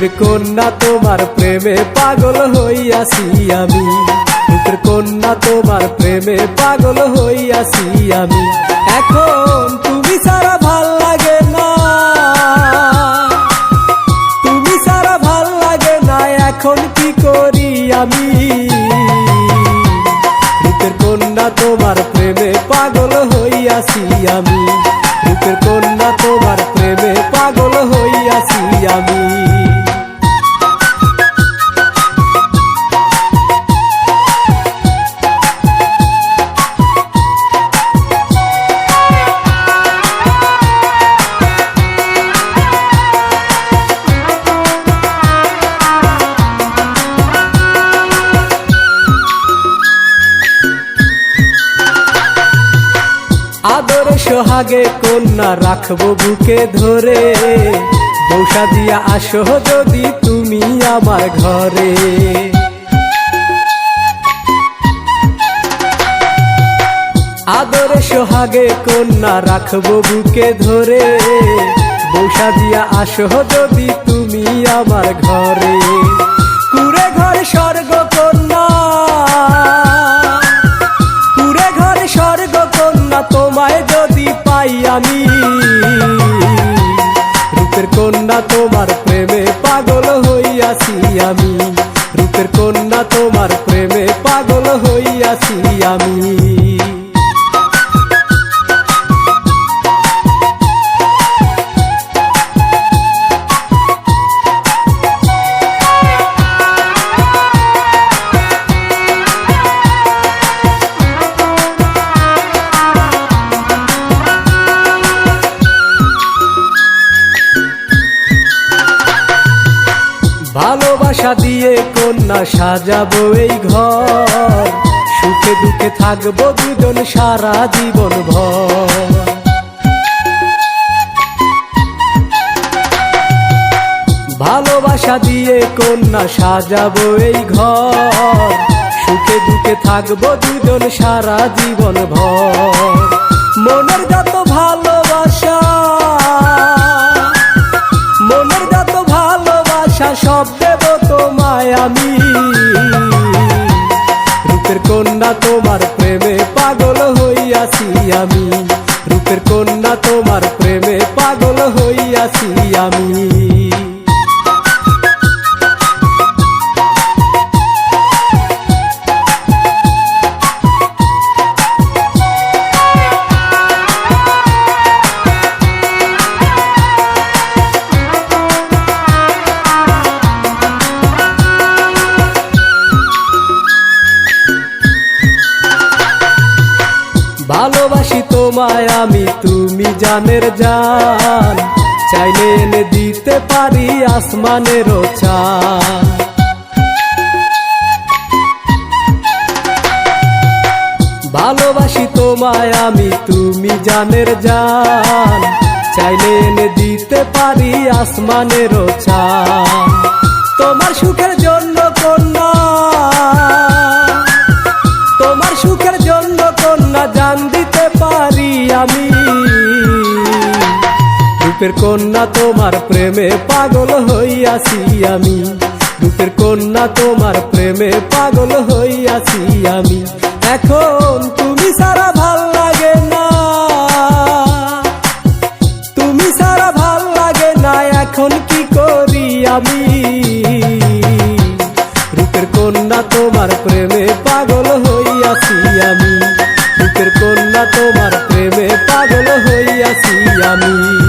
রূপের কন্যা তোমার প্রেমে পাগল হইয়াছি আমি। বুকের কন্যা তোমার প্রেমে পাগল হইয়াছি আমি। এখন তুমি সারা ভালো সোহাগে কন্যা রাখব বুকে ধরে। বৌসা দিয়া আসো যদি তুমি আমার ঘরে। আদরে সোহাগে কন্যা রাখব বুকে ধরে। বৌসা দিয়া আসো যদি তুমি আমার ঘরে। আমি রূপের কন্যা তোমার প্রেমে পাগল হইয়াছি আমি। রূপের কন্যা তোমার প্রেমে পাগল হইয়াছি আমি। ভালোবাসা দিয়ে কন্যা সাজাবো এই ঘর। সুখে দুঃখে থাকব দুজন সারা জীবন ভর। ভালোবাসা দিয়ে কন্যা সাজাবো এই ঘর। সুখে দুঃখে থাকব দুজন সারা জীবন ভর। মনের যত আমি। রূপের কন্যা তোমার প্রেমে পাগল হইয়াছি আমি। রূপের কন্যা তোমার প্রেমে পাগল হইয়াছি আমি। ভালোবাসি তোমায় আমি, তুমি জানের জান। চাইলে এনে দিতে পারি আসমানের চান ভালোবাসি তোমায় আমি, তুমি জানের জান। চাইলে এনে দিতে পারি আসমানের চান তোমার সুখের জন্য কন্যা রূপের কন্যা তোমার প্রেমে পাগল হইয়াছি আমি। রূপের কন্যা তোমার প্রেমে পাগল হইয়াছি আমি। এখন তুমি সারা ভালো লাগে না। তুমি সারা ভালো লাগে না, এখন কি করি আমি? রূপের কন্যা তোমার প্রেমে পাগল হইয়াছি আমি। রূপের কন্যা তোমার প্রেমে পাগল হইয়াছি আমি।